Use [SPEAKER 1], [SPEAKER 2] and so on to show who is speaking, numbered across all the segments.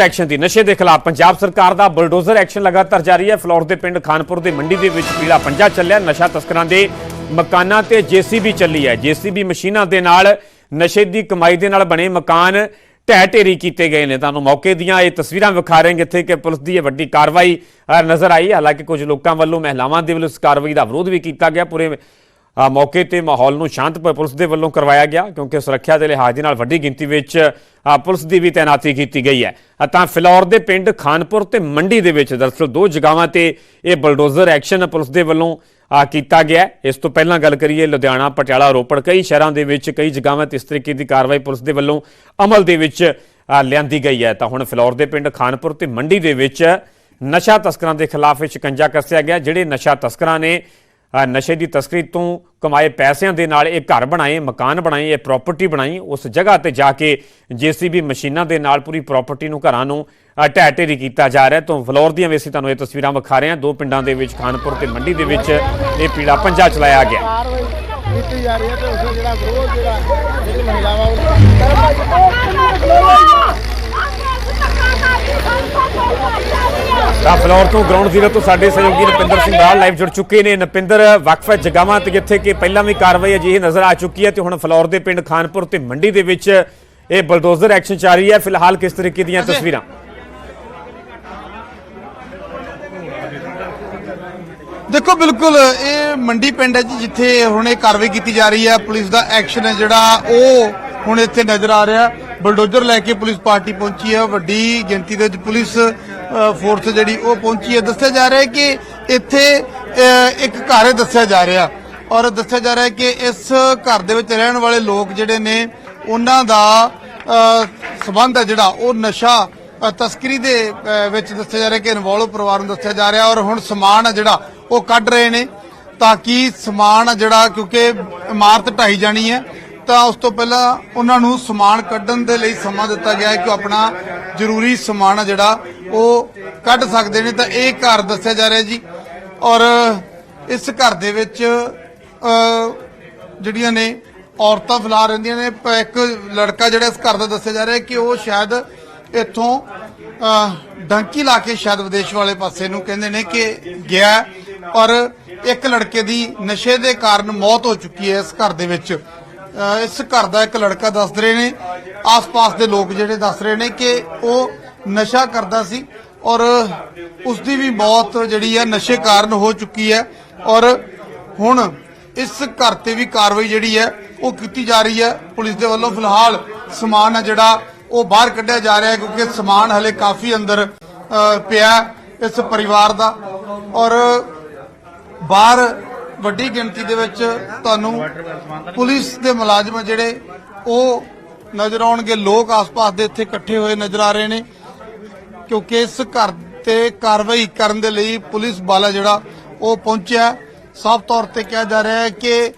[SPEAKER 1] Action ਦੀ ਨਸ਼ੇ ਦੇ ਖਿਲਾਫ ਪੰਜਾਬ ਸਰਕਾਰ ਦਾ ਬੁਲਡੋਜ਼ਰ ਐਕਸ਼ਨ ਲਗਾਤਾਰ ਜਾਰੀ ਹੈ। ਫਲੋਰ ਦੇ ਪਿੰਡ ਖਾਨਪੁਰ ਦੇ ਮੰਡੀ ਦੇ ਵਿੱਚ ਪੀਲਾ ਪੰਜਾ ਚੱਲਿਆ। ਨਸ਼ਾ ਤਸਕਰਾਂ ਦੇ ਮਕਾਨਾਂ ਤੇ ਜੀਸੀਬੀ ਚੱਲੀ ਹੈ। ਜੀਸੀਬੀ ਮਸ਼ੀਨਾਂ ਦੇ ਨਾਲ ਨਸ਼ੇ ਦੀ ਕਮਾਈ ਦੇ ਨਾਲ ਬਣੇ ਮਕਾਨ ਢਹਿ ਢੇਰੀ ਕੀਤੇ ਗਏ ਨੇ। ਤੁਹਾਨੂੰ ਮੌਕੇ ਦੀਆਂ ਇਹ ਤਸਵੀਰਾਂ ਵਿਖਾ ਰਹੇ ਹਾਂ, ਜਿੱਥੇ ਕਿ ਪੁਲਿਸ ਦੀ ਇਹ ਵੱਡੀ ਕਾਰਵਾਈ ਨਜ਼ਰ ਆਈ ਹਾਲਾਂਕਿ ਕੁਝ ਲੋਕਾਂ ਵੱਲੋਂ ਮਹਿਲਾਵਾਂ ਦੇ ਵੱਲੋਂ ਇਸ ਕਾਰਵਾਈ ਦਾ ਵਿਰੋਧ ਵੀ ਕੀਤਾ ਗਿਆ। ਪੂਰੇ ਮੌਕੇ ਤੇ ਮਾਹੌਲ ਨੂੰ ਸ਼ਾਂਤ ਪ- ਪੁਲਿਸ ਦੇ ਵੱਲੋਂ ਕਰਵਾਇਆ ਗਿਆ ਕਿਉਂਕਿ ਸੁਰੱਖਿਆ ਦੇ ਲਿਹਾਜ਼ ਦੇ ਨਾਲ ਵੱਡੀ ਗਿਣਤੀ ਵਿੱਚ ਪੁਲਿਸ ਦੀ ਵੀ ਤਾਇਨਾਤੀ ਕੀਤੀ ਗਈ ਹੈ। ਤਾਂ ਫਿਲੌਰ ਦੇ ਪਿੰਡ ਖਾਨਪੁਰ ਤੇ ਮੰਡੀ ਦੇ ਵਿੱਚ ਦਰਅਸਲ ਦੋ ਜਗ੍ਹਾਵਾਂ ਤੇ ਇਹ ਬਲਡੋਜ਼ਰ ਐਕਸ਼ਨ ਪੁਲਿਸ ਦੇ ਵੱਲੋਂ ਅ, ਕੀਤਾ ਗਿਆ ਇਸ ਤੋਂ ਪਹਿਲਾਂ ਗੱਲ ਕਰੀਏ ਲੁਧਿਆਣਾ ਪਟਿਆਲਾ ਰੋਪੜ ਕਈ ਸ਼ਹਿਰਾਂ ਦੇ ਵਿੱਚ ਕਈ ਜਗ੍ਹਾਵਾਂ ਤੇ ਇਸ ਤਰੀਕੇ ਦੀ ਕਾਰਵਾਈ ਪੁਲਿਸ ਦੇ ਵੱਲੋਂ ਅਮਲ ਦੇ ਵਿੱਚ ਲਿਆਂਦੀ ਗਈ ਹੈ। ਤਾਂ ਹੁਣ ਫਿਲੌਰ ਦੇ ਪਿੰਡ ਖਾਨਪੁਰ ਤੇ ਮੰਡੀ ਦੇ ਵਿੱਚ ਨਸ਼ਾ ਤਸਕਰਾਂ ਦੇ ਖਿਲਾਫ ਸ਼ਿਕੰਜਾ ਕੱਸਿਆ ਗਿਆ ਜਿਹੜੇ ਨਸ਼ਾ ਤਸਕਰਾਂ ਨੇ ਨਸ਼ੇ ਦੀ ਤਸਕਰੀ ਤੋਂ ਕਮਾਏ ਪੈਸਿਆਂ ਦੇ ਨਾਲ ਇਹ ਘਰ ਬਣਾਏ ਮਕਾਨ ਬਣਾਏ ਇਹ ਪ੍ਰਾਪਰਟੀ ਬਣਾਈ ਉਸ ਜਗ੍ਹਾ ਤੇ ਜਾ ਕੇ ਜੀਸੀਬੀ ਮਸ਼ੀਨਾਂ ਦੇ ਨਾਲ ਪੂਰੀ ਪ੍ਰਾਪਰਟੀ ਨੂੰ ਘਰਾਂ ਨੂੰ ਅ, ਢਹਿ ਢੇਰੀ ਕੀਤਾ ਜਾ ਰਿਹਾ। ਤੋਂ ਫਲੋਰ ਦੀਆਂ ਵੇਸੀ ਤੁਹਾਨੂੰ ਇਹ ਤਸਵੀਰਾਂ ਵਿਖਾ ਰਹੇ ਹਾਂ। ਦੋ ਪਿੰਡਾਂ ਦੇ ਵਿੱਚ ਖਾਨਪੁਰ ਤੇ ਮੰਡੀ ਦੇ ਵਿੱਚ ਇਹ ਪੀੜਾ ਪੰਜਾ ਚਲਾਇਆ ਗਿਆ।
[SPEAKER 2] ਕੀਤੀ ਜਾ ਰਹੀ ਹੈ ਤੇ ਉਸ ਜਿਹੜਾ ਵਿਰੋਧ ਜਿਹੜਾ ਜਿਹੜੀ ਮਹਿਲਾਵਾਂ
[SPEAKER 1] ਤਾਂ ਫਲੋਰ ਤੋਂ ਗਰਾਊਂਡ ਜ਼ੀਰੋ ਤੋਂ ਸਾਡੇ ਸਹਿਯੋਗੀ ਨਪਿੰਦਰ ਸਿੰਘ ਬਰਾੜ ਲਾਈਵ ਜੁੜ ਚੁੱਕੇ ਨੇ। ਨਪਿੰਦਰ ਵਕਫ ਜਗ੍ਹਾਵਾਂ ਤੇ ਜਿੱਥੇ ਕਿ ਪਹਿਲਾਂ ਵੀ ਕਾਰਵਾਈ ਅਜਿਹੀ ਨਜ਼ਰ ਆ ਚੁੱਕੀ ਹੈ ਤੇ ਹੁਣ ਫਲੋਰ ਦੇ ਪਿੰਡ ਖਾਨਪੁਰ ਤੇ ਮੰਡੀ ਦੇ ਵਿੱਚ ਇਹ ਬਲਡੋਜ਼ਰ ਐਕਸ਼ਨ ਜਾਰੀ ਹੈ। ਫਿਲਹਾਲ ਕਿਸ ਤਰੀਕੇ ਦੀਆਂ ਤਸਵੀਰਾਂ?
[SPEAKER 2] ਦੇਖੋ ਬਿਲਕੁਲ ਇਹ ਮੰਡੀ ਪਿੰਡ ਹੈ ਜੀ ਜਿੱਥੇ ਹੁਣ ਇਹ ਕਾਰਵਾਈ ਕੀਤੀ ਜਾ ਰਹੀ ਹੈ। ਪੁਲਿਸ ਦਾ ਐਕਸ਼ਨ ਹੈ ਜਿਹੜਾ ਉਹ ਹੁਣ ਇੱਥੇ ਨਜ਼ਰ ਆ ਰਿਹਾ। ਬਲਡੋਜ਼ਰ ਲੈ ਕੇ ਪੁਲਿਸ ਪਾਰਟੀ ਪਹੁੰਚੀ ਹੈ। ਵੱਡੀ ਗਿਣਤੀ ਦੇ ਵਿੱਚ ਪੁਲਿਸ ਫੋਰਸ ਜਿਹੜੀ ਉਹ ਪਹੁੰਚੀ ਹੈ। ਦੱਸਿਆ ਜਾ ਰਿਹਾ ਹੈ ਕਿ ਇੱਥੇ ਇੱਕ ਘਰ ਹੈ ਦੱਸਿਆ ਜਾ ਰਿਹਾ। ਔਰ ਦੱਸਿਆ ਜਾ ਰਿਹਾ ਹੈ ਕਿ ਇਸ ਘਰ ਦੇ ਵਿੱਚ ਰਹਿਣ ਵਾਲੇ ਲੋਕ ਜਿਹੜੇ ਨੇ ਉਹਨਾਂ ਦਾ ਅ, ਸਬੰਧ ਹੈ ਜਿਹੜਾ ਉਹ ਨਸ਼ਾ ਤਸਕਰੀ ਦੇ ਵਿੱਚ ਦੱਸਿਆ ਜਾ ਰਿਹਾ ਕਿ ਇਨਵੋਲਵ ਪਰਿਵਾਰ ਨੂੰ ਦੱਸਿਆ ਜਾ ਰਿਹਾ। ਔਰ ਹੁਣ ਸਮਾਨ ਹੈ ਜਿਹੜਾ ਉਹ ਕੱਢ ਰਹੇ ਨੇ। ਤਾਂ ਕਿ ਸਮਾਨ ਜਿਹੜਾ ਕਿਉਂਕਿ ਇਮਾਰਤ ਢਾਈ ਜਾਣੀ ਹੈ ਤਾਂ ਉਸ ਤੋਂ ਪਹਿਲਾਂ ਉਹਨਾਂ ਨੂੰ ਸਮਾਨ ਕੱਢਣ ਦੇ ਲਈ ਸਮਾਂ ਦਿੱਤਾ ਗਿਆ ਹੈ ਕਿ ਉਹ ਆਪਣਾ ਜ਼ਰੂਰੀ ਸਮਾਨ ਆ ਜਿਹੜਾ ਉਹ ਕੱਢ ਸਕਦੇ ਨੇ ਤਾਂ ਇਹ ਘਰ ਦੱਸਿਆ ਜਾ ਰਿਹਾ ਜੀ। ਔਰ ਇਸ ਘਰ ਦੇ ਵਿੱਚ ਜਿਹੜੀਆਂ ਨੇ ਔਰਤਾਂ ਫਿਲਹਾਲ ਰਹਿੰਦੀਆਂ ਨੇ, ਪ- ਇੱਕ ਲੜਕਾ ਜਿਹੜਾ ਇਸ ਘਰ ਦਾ ਦੱਸਿਆ ਜਾ ਰਿਹਾ ਕਿ ਉਹ ਸ਼ਾਇਦ ਇੱਥੋਂ ਡੰਕੀ ਲਾ ਕੇ ਸ਼ਾਇਦ ਵਿਦੇਸ਼ ਵਾਲੇ ਪਾਸੇ ਨੂੰ ਕਹਿੰਦੇ ਨੇ ਕਿ ਗਿਆ ਔਰ ਇੱਕ ਲੜਕੇ ਦੀ ਨਸ਼ੇ ਦੇ ਕਾਰਨ ਮੌਤ ਹੋ ਚੁੱਕੀ ਹੈ ਇਸ ਘਰ ਦੇ ਵਿੱਚ। ਇਸ ਘਰ ਦਾ ਇੱਕ ਲੜਕਾ ਦੱਸ ਰਹੇ ਨੇ। ਆਸ-ਪਾਸ ਦੇ ਲੋਕ ਜਿਹੜੇ ਦੱਸ ਰਹੇ ਨੇ ਕਿ ਉਹ ਨਸ਼ਾ ਕਰਦਾ ਸੀ ਔਰ ਉਸ ਦੀ ਵੀ ਮੌਤ ਜਿਹੜੀ ਹੈ ਨਸ਼ੇ ਕਾਰਨ ਹੋ ਚੁੱਕੀ ਹੈ ਔਰ ਹੁਣ ਇਸ ਘਰ ਤੇ ਵੀ ਕਾਰਵਾਈ ਜਿਹੜੀ ਹੈ ਉਹ ਕੀਤੀ ਜਾ ਰਹੀ ਹੈ। ਪੁਲਿਸ ਦੇ ਵੱਲੋਂ ਫਿਲਹਾਲ ਸਮਾਨ ਹੈ ਜਿਹੜਾ ਉਹ ਬਾਹਰ ਕੱਢਿਆ ਜਾ ਰਿਹਾ ਹੈ ਕਿਉਂਕਿ ਸਮਾਨ ਹਲੇ ਕਾਫੀ ਅੰਦਰ ਪਿਆ ਇਸ ਪਰਿਵਾਰ ਦਾ ਔਰ ਬਾਹਰ ਵੱਡੀ ਗਿਣਤੀ ਦੇ ਵਿੱਚ ਤੁਹਾਨੂੰ ਪੁਲਿਸ ਦੇ ਮੁਲਾਜ਼ਮ ਜਿਹੜੇ ਉਹ ਨਜ਼ਰ ਆਉਣਗੇ। ਲੋਕ ਆਸ-ਪਾਸ ਦੇ ਇੱਥੇ ਇਕੱਠੇ ਹੋਏ ਨਜ਼ਰ ਆ ਰਹੇ ਨੇ। ਕਿਉਂਕਿ ਇਸ ਘਰ ਤੇ ਕਾਰਵਾਈ ਕਰਨ ਦੇ ਲਈ ਪੁਲਿਸ ਬਾਲਾ ਜਿਹੜਾ, ਉਹ ਪਹੁੰਚਿਆ। ਸਾਫ਼ ਤੌਰ ਤੇ ਕਿਹਾ ਜਾ ਰਿਹਾ ਹੈ ਕਿ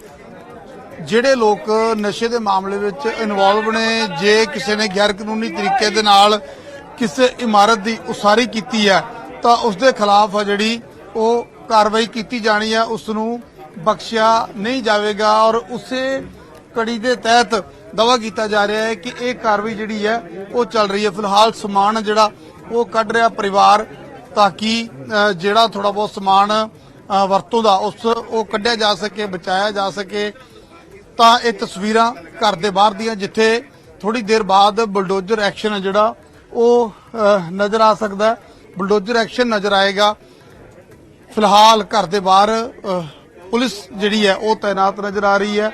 [SPEAKER 2] ਜਿਹੜੇ ਲੋਕ ਨਸ਼ੇ ਦੇ ਮਾਮਲੇ ਵਿੱਚ ਇਨਵੋਲਵ ਨੇ, ਜੇ ਕਿਸੇ ਨੇ ਗੈਰ ਕਾਨੂੰਨੀ ਤਰੀਕੇ ਦੇ ਨਾਲ ਕਿਸੇ ਇਮਾਰਤ ਦੀ ਉਸਾਰੀ ਕੀਤੀ ਹੈ, ਤਾਂ ਉਸ ਦੇ ਖਿਲਾਫ ਆ ਜਿਹੜੀ ਉਹ ਕਾਰਵਾਈ ਕੀਤੀ ਜਾਣੀ ਹੈ, ਉਸ ਨੂੰ ਬਖਸ਼ਿਆ ਨਹੀਂ ਜਾਵੇਗਾ ਔਰ ਉਸੇ ਕੜੀ ਦੇ ਤਹਿਤ ਦਾਵਾ ਕੀਤਾ ਜਾ ਰਿਹਾ ਹੈ ਕਿ ਇਹ ਕਾਰਵਾਈ ਜਿਹੜੀ ਹੈ, ਉਹ ਚੱਲ ਰਹੀ ਹੈ। ਫਿਲਹਾਲ ਸਮਾਨ ਜਿਹੜਾ ਉਹ ਕੱਢ ਰਿਹਾ ਪਰਿਵਾਰ ਤਾਂ ਕਿ ਜਿਹੜਾ ਥੋੜਾ ਬਹੁਤ ਸਮਾਨ ਵਰਤੋਂ ਦਾ ਉਸ ਉਹ ਕੱਢਿਆ ਜਾ ਸਕੇ, ਬਚਾਇਆ ਜਾ ਸਕੇ, ਤਾਂ ਇਹ ਤਸਵੀਰਾਂ ਘਰ ਦੇ ਬਾਹਰ ਦੀਆਂ ਜਿੱਥੇ ਥੋੜੀ ਦੇਰ ਬਾਅਦ ਬਲਡੋਜਰ ਐਕਸ਼ਨ ਹੈ ਜਿਹੜਾ, ਉਹ ਨਜ਼ਰ ਆ ਸਕਦਾ ਬਲਡੋਜਰ ਐਕਸ਼ਨ ਨਜ਼ਰ ਆਏਗਾ। ਫਿਲਹਾਲ ਘਰ ਦੇ ਬਾਹਰ ਪੁਲਿਸ ਜਿਹੜੀ ਹੈ ਉਹ ਤਾਇਨਾਤ ਨਜ਼ਰ ਆ ਰਹੀ ਹੈ।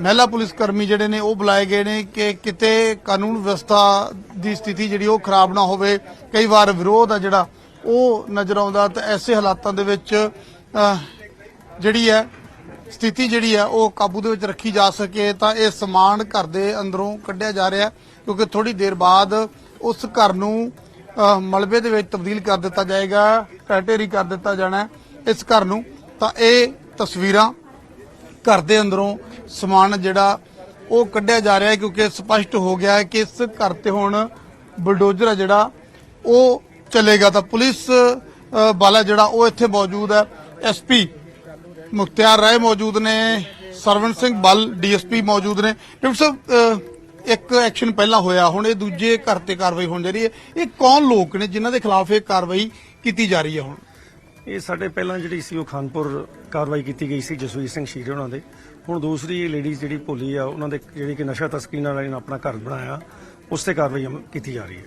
[SPEAKER 2] ਮਹਿਲਾ ਪੁਲਿਸ ਕਰਮੀ ਜਿਹੜੇ ਨੇ ਉਹ ਬੁਲਾਏ ਗਏ ਨੇ ਕਿ ਕਿਤੇ ਕਾਨੂੰਨ ਵਿਵਸਥਾ ਦੀ ਸਥਿਤੀ ਜਿਹੜੀ ਉਹ ਖਰਾਬ ਨਾ ਹੋਵੇ। ਕਈ ਵਾਰ ਵਿਰੋਧ ਆ ਜਿਹੜਾ, ਉਹ ਨਜ਼ਰ ਆਉਂਦਾ ਤਾਂ ਐਸੇ ਹਾਲਾਤਾਂ ਦੇ ਵਿੱਚ ਜਿਹੜੀ ਹੈ, ਸਥਿਤੀ ਜਿਹੜੀ ਹੈ, ਉਹ ਕਾਬੂ ਦੇ ਵਿੱਚ ਰੱਖੀ ਜਾ ਸਕੇ ਤਾਂ ਇਹ ਸਮਾਨ ਘਰ ਦੇ ਅੰਦਰੋਂ ਕੱਢਿਆ ਜਾ ਰਿਹਾ ਕਿਉਂਕਿ ਥੋੜੀ ਦੇਰ ਬਾਅਦ ਉਸ ਘਰ ਨੂੰ ਮਲਬੇ ਦੇ ਵਿੱਚ ਤਬਦੀਲ ਕਰ ਦਿੱਤਾ ਜਾਏਗਾ ਟੈਟੇਰੀ ਕਰ ਦਿੱਤਾ ਜਾਣਾ ਇਸ ਘਰ ਨੂੰ। ਤਾਂ ਇਹ ਤਸਵੀਰਾਂ ਘਰ ਦੇ ਅੰਦਰੋਂ ਸਮਾਨ ਜਿਹੜਾ ਉਹ ਕੱਢਿਆ ਜਾ ਰਿਹਾ ਹੈ ਕਿਉਂਕਿ ਸਪਸ਼ਟ ਹੋ ਗਿਆ ਹੈ ਕਿ ਇਸ ਘਰ ਤੇ ਹੁਣ ਬਲਡੋਜਰ ਹੈ ਜਿਹੜਾ ਉਹ ਚੱਲੇਗਾ। ਤਾਂ ਪੁਲਿਸ ਅ, ਵਾਲਾ ਜਿਹੜਾ ਉਹ ਇੱਥੇ ਮੌਜੂਦ ਹੈ। ਐਸਪੀ ਮੁਖਤਿਆਰ ਰਾਏ ਮੌਜੂਦ ਨੇ। ਸਰਵਨ ਸਿੰਘ ਬੱਲ ਡੀਐਸਪੀ ਮੌਜੂਦ ਨੇ। ਡਾਕਟਰ ਸਾਹਿਬ ਇੱਕ ਐਕਸ਼ਨ ਪਹਿਲਾਂ ਹੋਇਆ। ਹੁਣ ਇਹ ਦੂਜੇ ਘਰ ਤੇ ਕਾਰਵਾਈ ਹੋਣ ਜਾ ਰਹੀ ਹੈ। ਇਹ ਕੌਣ ਲੋਕ ਨੇ ਜਿਨ੍ਹਾਂ ਦੇ ਖਿਲਾਫ ਇਹ ਕਾਰਵਾਈ ਕੀਤੀ ਜਾ ਰਹੀ ਹੈ ਹੁਣ?
[SPEAKER 3] ਇਹ ਸਾਡੇ ਪਹਿਲਾਂ ਜਿਹੜੀ ਸੀ ਉਹ ਖਾਨਪੁਰ ਕਾਰਵਾਈ ਕੀਤੀ ਗਈ ਸੀ ਜਸਵੀਰ ਸਿੰਘ ਸ਼ੀਰੇ ਉਹਨਾਂ ਦੇ। ਹੁਣ ਦੂਸਰੀ ਲੇਡੀਜ਼ ਜਿਹੜੀ ਭੋਲੀ ਆ ਉਹਨਾਂ ਦੇ ਜਿਹੜੀ ਕਿ ਨਸ਼ਾ ਤਸਕਰੀ ਨਾਲ ਇਹਨਾਂ ਆਪਣਾ ਘਰ ਬਣਾਇਆ ਉਸ ਤੇ ਕਾਰਵਾਈ ਕੀਤੀ ਜਾ ਰਹੀ ਹੈ।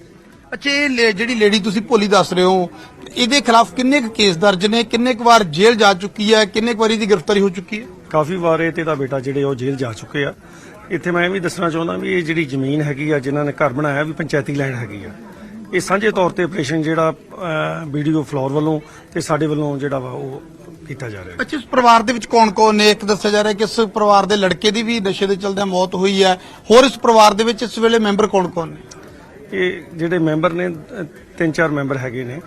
[SPEAKER 2] ਅੱਛਾ ਇਹ ਜਿਹੜੀ ਲੇਡੀ ਤੁਸੀਂ ਭੋਲੀ ਦੱਸ ਰਹੇ ਹੋ ਇਹਦੇ ਖਿਲਾਫ ਕਿੰਨੇ ਕੁ ਕੇਸ ਦਰਜ ਨੇ? ਕਿੰਨੇ ਕੁ ਵਾਰ ਜੇਲ੍ਹ ਜਾ ਚੁੱਕੀ ਹੈ? ਕਿੰਨੇ ਕੁ ਵਾਰੀ ਦੀ ਗ੍ਰਿਫਤਾਰੀ ਹੋ ਚੁੱਕੀ ਹੈ?
[SPEAKER 3] ਕਾਫੀ ਵਾਰ ਇਹ ਤੇ ਦਾ ਬੇਟਾ ਜਿਹੜੇ ਉਹ ਜੇਲ੍ਹ ਜਾ ਚੁੱਕੇ ਆ। ਇੱਥੇ ਮੈਂ ਇਹ ਵੀ ਦੱਸਣਾ ਚਾਹੁੰਦਾ ਵੀ ਇਹ ਜਿਹੜੀ ਜ਼ਮੀਨ ਹੈਗੀ ਆ ਜਿਨ੍ਹਾਂ ਨੇ ਘਰ ਬਣਾਇਆ ਵੀ ਪੰਚਾਇਤੀ ਲੈਂਡ ਹੈਗੀ ਆ। ਇਹ ਸਾਂਝੇ ਤੌਰ ਤੇ ਆਪਰੇਸ਼ਨ ਜਿਹੜਾ ਵੀਡੀਓ ਫਲੋਰ ਵੱਲੋਂ ਤੇ ਸਾਡੇ ਵੱਲੋਂ ਜਿਹੜਾ ਵਾ ਉਹ ਕੀਤਾ ਜਾ ਰਿਹਾ।
[SPEAKER 2] ਅੱਛਾ ਇਸ ਪਰਿਵਾਰ ਦੇ ਵਿੱਚ ਕੌਣ ਕੌਣ ਨੇ? ਇੱਕ ਦੱਸਿਆ ਜਾ ਰਿਹਾ ਕਿ ਇਸ ਪਰਿਵਾਰ ਦੇ ਲੜਕੇ ਦੀ ਵੀ ਨਸ਼ੇ ਦੇ ਚਲਦਿਆਂ ਮੌਤ ਹੋਈ ਹੈ। ਹੋਰ ਇਸ ਪਰਿਵਾਰ ਦੇ ਵਿੱਚ ਇਸ ਵੇਲੇ ਮੈਂਬਰ ਕੌਣ ਕੌਣ ਨੇ?
[SPEAKER 3] ਇਹ ਜਿਹੜੇ ਮੈਂਬਰ ਨੇ ਤਿੰਨ ਚਾਰ ਮੈਂਬਰ ਹੈਗੇ ਨੇ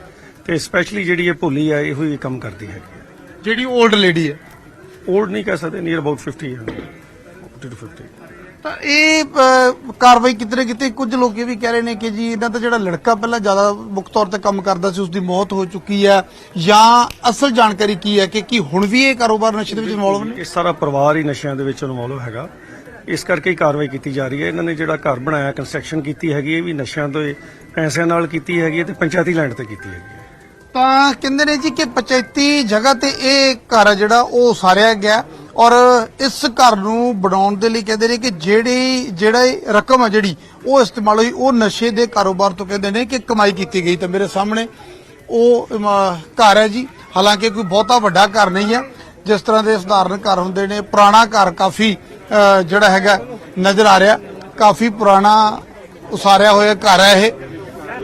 [SPEAKER 3] ਤੇ ਸਪੈਸ਼ਲੀ ਜਿਹੜੀ ਇਹ ਭੋਲੀ ਆ ਇਹੋ ਹੀ ਕੰਮ ਕਰਦੀ ਹੈਗੀ
[SPEAKER 2] ਜਿਹੜੀ 올ਡ ਲੇਡੀ ਹੈ।
[SPEAKER 3] 올ਡ ਨਹੀਂ ਕਹਿ ਸਕਦੇ ਨੀਅਰ ਅਬਾਊਟ 50 ਹੈ। 50 to 50
[SPEAKER 2] ਤਾਂ ਇਹ ਅਹ, ਕਾਰਵਾਈ ਕਿਤੇ ਕਿਤੇ? ਕੁਝ ਲੋਕ ਇਹ ਵੀ ਕਹਿ ਰਹੇ ਨੇ ਕਿ ਜੀ ਇਹਨਾਂ ਦਾ ਜਿਹੜਾ ਲੜਕਾ ਪਹਿਲਾਂ ਜ਼ਿਆਦਾ ਮੁੱਖ ਤੌਰ ਤੇ ਕੰਮ ਕਰਦਾ ਸੀ ਉਸ ਦੀ ਮੌਤ ਹੋ ਚੁੱਕੀ ਹੈ। ਜਾਂ ਅਸਲ ਜਾਣਕਾਰੀ ਕੀ ਹੈ ਕਿ ਕੀ ਹੁਣ ਵੀ ਇਹ ਕਾਰੋਬਾਰ ਨਸ਼ੇ ਦੇ ਵਿੱਚ ਇਨਵੋਲਵ ਨੇ?
[SPEAKER 3] ਇਹ ਸਾਰਾ ਪਰਿਵਾਰ ਹੀ ਨਸ਼ਿਆਂ ਦੇ ਵਿੱਚ ਇਨਵੋਲਵ ਹੈਗਾ। ਇਸ ਕਰਕੇ ਹੀ ਕਾਰਵਾਈ ਕੀਤੀ ਜਾ ਰਹੀ ਹੈ। ਇਹਨਾਂ ਨੇ ਜਿਹੜਾ ਘਰ ਬਣਾਇਆ ਕੰਸਟਰਕਸ਼ਨ ਕੀਤੀ ਹੈਗੀ ਇਹ ਵੀ ਨਸ਼ਿਆਂ ਤੋਂ ਪੈਸਿਆਂ ਨਾਲ ਕੀਤੀ ਹੈਗੀ ਹੈ ਤੇ ਪੰਚਾਇਤੀ ਲੈਂਡ ਤੇ ਕੀਤੀ ਹੈਗੀ ਹੈ।
[SPEAKER 2] ਤਾਂ ਕਹਿੰਦੇ ਨੇ ਜੀ ਕਿ ਪੰਚਾਇਤੀ ਜਗ੍ਹਾ ਤੇ ਇਹ ਘਰ ਆ ਜਿਹੜਾ ਉਹ ਉਸਾਰਿਆ ਗਿਆ। ਔਰ ਇਸ ਘਰ ਨੂੰ ਬਣਾਉਣ ਦੇ ਲਈ ਕਹਿੰਦੇ ਨੇ ਕਿ ਜਿਹੜੀ, ਜਿਹੜਾ ਇਹ ਰਕਮ ਆ ਜਿਹੜੀ, ਉਹ ਇਸਤੇਮਾਲ ਹੋਈ, ਉਹ ਨਸ਼ੇ ਦੇ ਕਾਰੋਬਾਰ ਤੋਂ ਕਹਿੰਦੇ ਨੇ ਕਿ ਕਮਾਈ ਕੀਤੀ ਗਈ। ਤਾਂ ਮੇਰੇ ਸਾਹਮਣੇ ਉਹ ਘਰ ਹੈ ਜੀ। ਹਾਲਾਂਕਿ ਕੋਈ ਬਹੁਤਾ ਵੱਡਾ ਘਰ ਨਹੀਂ ਹੈ। ਜਿਸ ਤਰ੍ਹਾਂ ਦੇ ਸਧਾਰਨ ਘਰ ਹੁੰਦੇ ਨੇ, ਪੁਰਾਣਾ ਘਰ ਕਾਫੀ ਜਿਹੜਾ ਹੈਗਾ, ਨਜ਼ਰ ਆ ਰਿਹਾ। ਕਾਫੀ ਪੁਰਾਣਾ ਉਸਾਰਿਆ ਹੋਇਆ ਘਰ ਹੈ ਇਹ।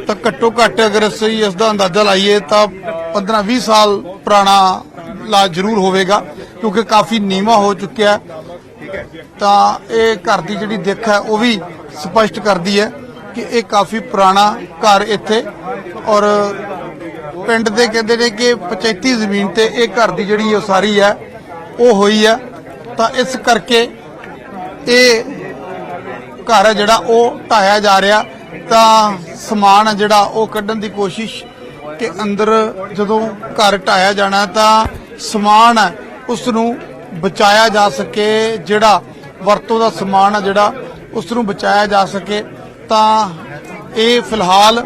[SPEAKER 2] ਤਾਂ ਘੱਟੋ ਘੱਟ ਅਗਰ ਅਸੀਂ ਇਸ ਦਾ ਅੰਦਾਜ਼ਾ ਲਾਈਏ ਤਾਂ 15-20 ਸਾਲ ਪੁਰਾਣਾ ਇਲਾਜ ਜ਼ਰੂਰ ਹੋਵੇਗਾ, ਕਿਉਂਕਿ ਕਾਫੀ ਨੀਵਾ ਹੋ ਚੁੱਕਿਆ ਤਾਂ ਇਹ ਘਰ ਦੀ ਜਿਹੜੀ ਦਿੱਖ ਹੈ, ਉਹ ਵੀ ਸਪਸ਼ਟ ਕਰਦੀ ਹੈ ਕਿ ਇਹ ਕਾਫੀ ਪੁਰਾਣਾ ਘਰ ਇੱਥੇ ਔਰ ਪਿੰਡ ਦੇ ਕਹਿੰਦੇ ਨੇ ਕਿ ਪੰਚਾਇਤੀ ਜ਼ਮੀਨ ਤੇ ਇਹ ਘਰ ਦੀ ਜਿਹੜੀ ਉਸਾਰੀ ਹੈ, ਉਹ ਹੋਈ ਹੈ। ਤਾਂ ਇਸ ਕਰਕੇ ਇਹ ਘਰ ਹੈ ਜਿਹੜਾ, ਉਹ ਢਾਇਆ ਜਾ ਰਿਹਾ। ਤਾਂ ਸਮਾਨ ਹੈ ਜਿਹੜਾ, ਉਹ ਕੱਢਣ ਦੀ ਕੋਸ਼ਿਸ਼ ਕਿ ਅੰਦਰ ਜਦੋਂ ਘਰ ਢਾਇਆ ਜਾਣਾ ਤਾਂ ਸਮਾਨ ਹੈ ਉਸ ਨੂੰ ਬਚਾਇਆ ਜਾ ਸਕੇ, ਜਿਹੜਾ ਵਰਤੋਂ ਦਾ ਸਮਾਨ ਹੈ, ਜਿਹੜਾ ਉਸ ਨੂੰ ਬਚਾਇਆ ਜਾ ਸਕੇ। ਤਾਂ ਇਹ ਫਿਲਹਾਲ